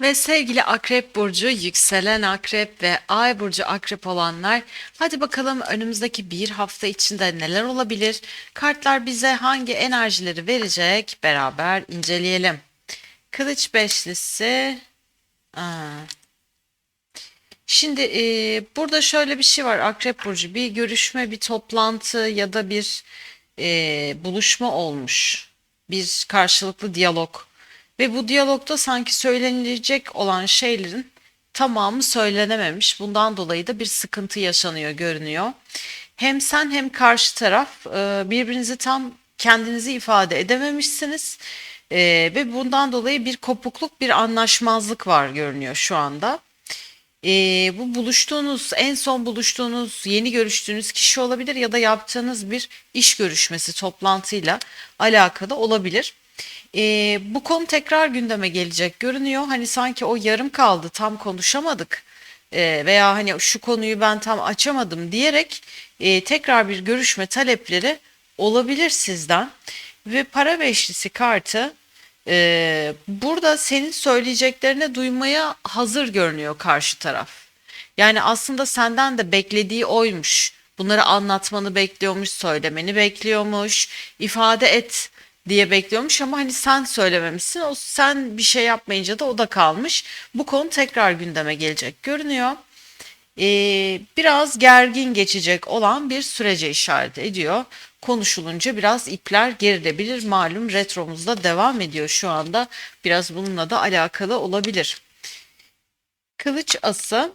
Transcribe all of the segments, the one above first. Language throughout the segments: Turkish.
Ve sevgili Akrep Burcu, yükselen Akrep ve Ay Burcu Akrep olanlar, hadi bakalım önümüzdeki bir hafta içinde neler olabilir? Kartlar bize hangi enerjileri verecek? Beraber inceleyelim. Kılıç Beşlisi. Aa. Şimdi e, burada şöyle bir şey var Akrep Burcu. Bir görüşme, bir toplantı ya da bir e, buluşma olmuş. Bir karşılıklı diyalog. Ve bu diyalogda sanki söylenilecek olan şeylerin tamamı söylenememiş. Bundan dolayı da bir sıkıntı yaşanıyor görünüyor. Hem sen hem karşı taraf e, birbirinizi tam kendinizi ifade edememişsiniz. E, ve bundan dolayı bir kopukluk, bir anlaşmazlık var görünüyor şu anda. E, bu buluştuğunuz, en son buluştuğunuz, yeni görüştüğünüz kişi olabilir ya da yaptığınız bir iş görüşmesi, toplantıyla alakalı olabilir. Ee, bu konu tekrar gündeme gelecek görünüyor. Hani sanki o yarım kaldı, tam konuşamadık Ee, veya hani şu konuyu ben tam açamadım diyerek e, tekrar bir görüşme talepleri olabilir sizden. Ve para beşlisi kartı e, burada senin söyleyeceklerini duymaya hazır görünüyor karşı taraf. Yani aslında senden de beklediği oymuş. Bunları anlatmanı bekliyormuş, söylemeni bekliyormuş, ifade et diye bekliyormuş ama hani sen söylememişsin. O sen bir şey yapmayınca da o da kalmış. Bu konu tekrar gündeme gelecek görünüyor. Ee, biraz gergin geçecek olan bir sürece işaret ediyor. Konuşulunca biraz ipler gerilebilir. Malum retromuzda devam ediyor şu anda. Biraz bununla da alakalı olabilir. Kılıç ası.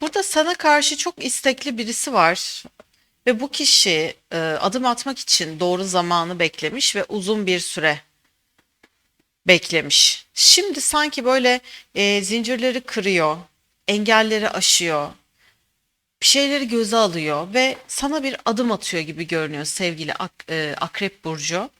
Burada sana karşı çok istekli birisi var. Ve bu kişi e, adım atmak için doğru zamanı beklemiş ve uzun bir süre beklemiş. Şimdi sanki böyle e, zincirleri kırıyor, engelleri aşıyor, bir şeyleri göze alıyor ve sana bir adım atıyor gibi görünüyor sevgili Ak, e, Akrep Burcu.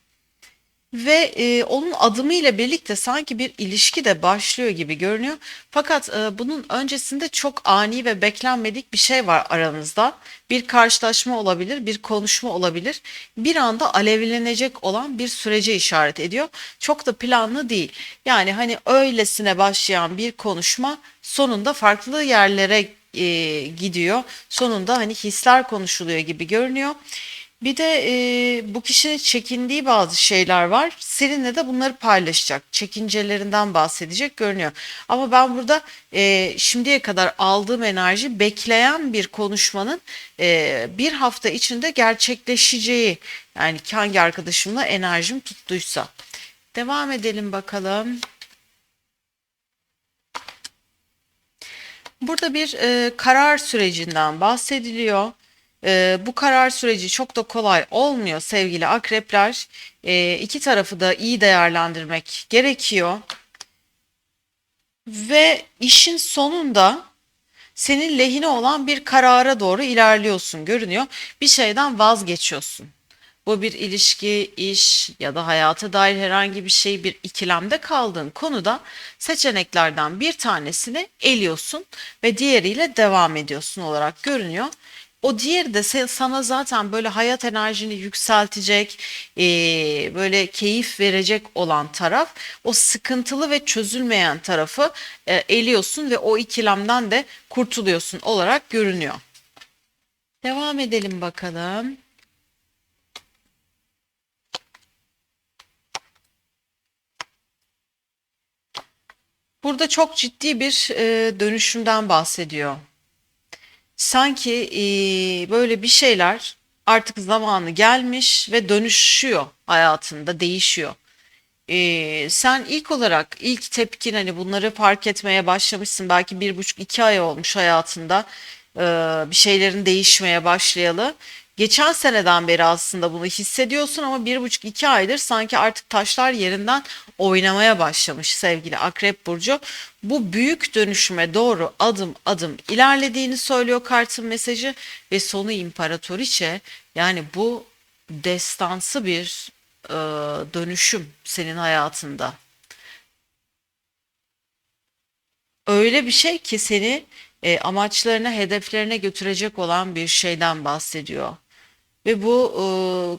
Ve e, onun adımıyla birlikte sanki bir ilişki de başlıyor gibi görünüyor. Fakat e, bunun öncesinde çok ani ve beklenmedik bir şey var aranızda. Bir karşılaşma olabilir, bir konuşma olabilir. Bir anda alevlenecek olan bir sürece işaret ediyor. Çok da planlı değil. Yani hani öylesine başlayan bir konuşma sonunda farklı yerlere e, gidiyor. Sonunda hani hisler konuşuluyor gibi görünüyor. Bir de e, bu kişinin çekindiği bazı şeyler var. Seninle de bunları paylaşacak. Çekincelerinden bahsedecek görünüyor. Ama ben burada e, şimdiye kadar aldığım enerji bekleyen bir konuşmanın e, bir hafta içinde gerçekleşeceği. Yani hangi arkadaşımla enerjim tuttuysa. Devam edelim bakalım. Burada bir e, karar sürecinden bahsediliyor. E, bu karar süreci çok da kolay olmuyor sevgili akrepler. E, iki tarafı da iyi değerlendirmek gerekiyor. Ve işin sonunda senin lehine olan bir karara doğru ilerliyorsun görünüyor. Bir şeyden vazgeçiyorsun. Bu bir ilişki, iş ya da hayata dair herhangi bir şey bir ikilemde kaldığın konuda seçeneklerden bir tanesini eliyorsun ve diğeriyle devam ediyorsun olarak görünüyor. O diğeri de sana zaten böyle hayat enerjini yükseltecek, böyle keyif verecek olan taraf, o sıkıntılı ve çözülmeyen tarafı eliyorsun ve o ikilemden de kurtuluyorsun olarak görünüyor. Devam edelim bakalım. Burada çok ciddi bir dönüşümden bahsediyor sanki e, böyle bir şeyler artık zamanı gelmiş ve dönüşüyor hayatında değişiyor. E, sen ilk olarak ilk tepkin hani bunları fark etmeye başlamışsın belki bir buçuk iki ay olmuş hayatında e, bir şeylerin değişmeye başlayalı. Geçen seneden beri aslında bunu hissediyorsun ama bir buçuk iki aydır sanki artık taşlar yerinden oynamaya başlamış sevgili Akrep Burcu. Bu büyük dönüşüme doğru adım adım ilerlediğini söylüyor kartın mesajı ve sonu imparatoriçe yani bu destansı bir e, dönüşüm senin hayatında. Öyle bir şey ki seni e, amaçlarına, hedeflerine götürecek olan bir şeyden bahsediyor. Ve bu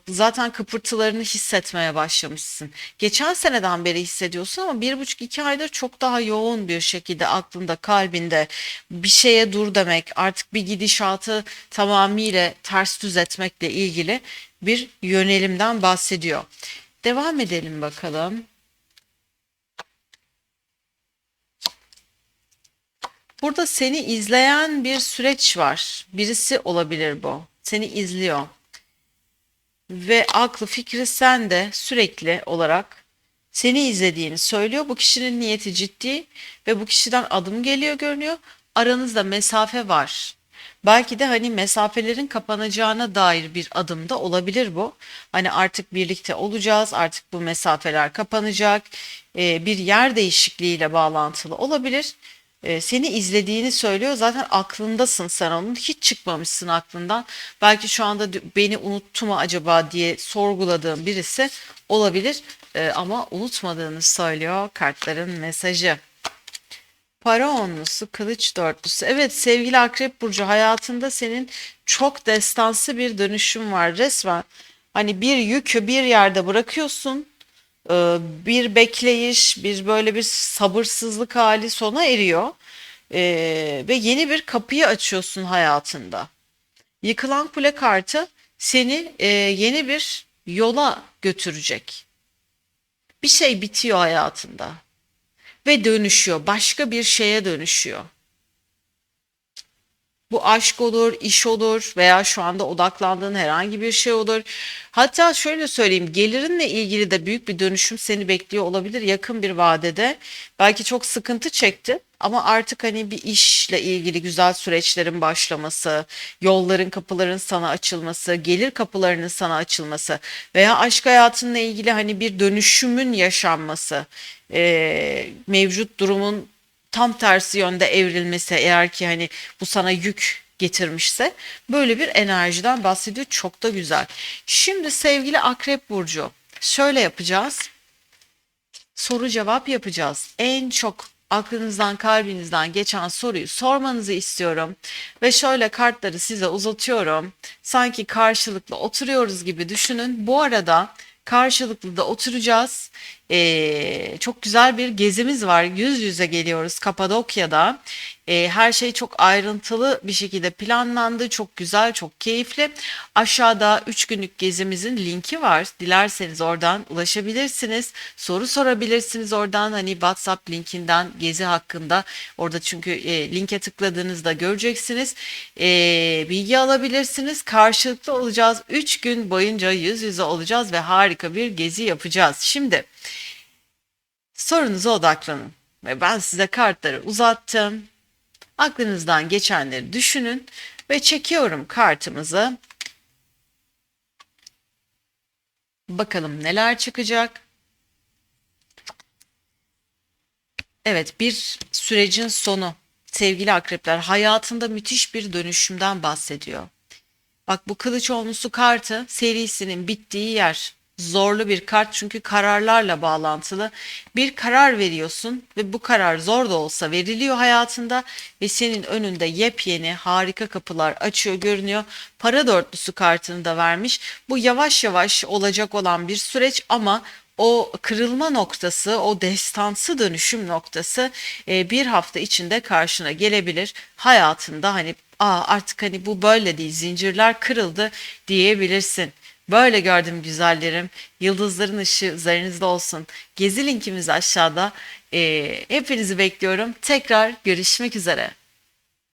e, zaten kıpırtılarını hissetmeye başlamışsın. Geçen seneden beri hissediyorsun ama bir buçuk iki aydır çok daha yoğun bir şekilde aklında, kalbinde bir şeye dur demek, artık bir gidişatı tamamıyla ters düz etmekle ilgili bir yönelimden bahsediyor. Devam edelim bakalım. Burada seni izleyen bir süreç var. Birisi olabilir bu. Seni izliyor ve aklı fikri sende sürekli olarak seni izlediğini söylüyor. Bu kişinin niyeti ciddi ve bu kişiden adım geliyor görünüyor. Aranızda mesafe var. Belki de hani mesafelerin kapanacağına dair bir adım da olabilir bu. Hani artık birlikte olacağız, artık bu mesafeler kapanacak, ee, bir yer değişikliğiyle bağlantılı olabilir e, seni izlediğini söylüyor. Zaten aklındasın sen onun. Hiç çıkmamışsın aklından. Belki şu anda beni unuttu mu acaba diye sorguladığım birisi olabilir. E, ama unutmadığını söylüyor kartların mesajı. Para onlusu, kılıç dörtlüsü. Evet sevgili Akrep Burcu hayatında senin çok destansı bir dönüşüm var resmen. Hani bir yükü bir yerde bırakıyorsun ee, bir bekleyiş, bir böyle bir sabırsızlık hali sona eriyor Ee, ve yeni bir kapıyı açıyorsun hayatında. Yıkılan kule kartı seni e, yeni bir yola götürecek. Bir şey bitiyor hayatında ve dönüşüyor, başka bir şeye dönüşüyor. Bu aşk olur, iş olur veya şu anda odaklandığın herhangi bir şey olur. Hatta şöyle söyleyeyim, gelirinle ilgili de büyük bir dönüşüm seni bekliyor olabilir yakın bir vadede. Belki çok sıkıntı çekti ama artık hani bir işle ilgili güzel süreçlerin başlaması, yolların, kapıların sana açılması, gelir kapılarının sana açılması veya aşk hayatınla ilgili hani bir dönüşümün yaşanması, e, mevcut durumun tam tersi yönde evrilmesi eğer ki hani bu sana yük getirmişse böyle bir enerjiden bahsediyor. Çok da güzel. Şimdi sevgili Akrep Burcu şöyle yapacağız. Soru cevap yapacağız. En çok aklınızdan kalbinizden geçen soruyu sormanızı istiyorum. Ve şöyle kartları size uzatıyorum. Sanki karşılıklı oturuyoruz gibi düşünün. Bu arada karşılıklı da oturacağız. Ee, çok güzel bir gezimiz var. Yüz yüze geliyoruz Kapadokya'da. Ee, her şey çok ayrıntılı bir şekilde planlandı. Çok güzel, çok keyifli. Aşağıda 3 günlük gezimizin linki var. Dilerseniz oradan ulaşabilirsiniz. Soru sorabilirsiniz oradan. Hani WhatsApp linkinden gezi hakkında. Orada çünkü e, linke tıkladığınızda göreceksiniz. E, bilgi alabilirsiniz. Karşılıklı olacağız. 3 gün boyunca yüz yüze olacağız ve harika bir gezi yapacağız. Şimdi Sorunuza odaklanın ve ben size kartları uzattım. Aklınızdan geçenleri düşünün ve çekiyorum kartımızı. Bakalım neler çıkacak. Evet bir sürecin sonu. Sevgili akrepler hayatında müthiş bir dönüşümden bahsediyor. Bak bu kılıç olmuşsu kartı serisinin bittiği yer zorlu bir kart çünkü kararlarla bağlantılı. Bir karar veriyorsun ve bu karar zor da olsa veriliyor hayatında ve senin önünde yepyeni harika kapılar açıyor görünüyor. Para dörtlüsü kartını da vermiş. Bu yavaş yavaş olacak olan bir süreç ama o kırılma noktası, o destansı dönüşüm noktası e, bir hafta içinde karşına gelebilir. Hayatında hani Aa, artık hani bu böyle değil zincirler kırıldı diyebilirsin. Böyle gördüm güzellerim. Yıldızların ışığı üzerinizde olsun. Gezi linkimiz aşağıda. Ee, hepinizi bekliyorum. Tekrar görüşmek üzere.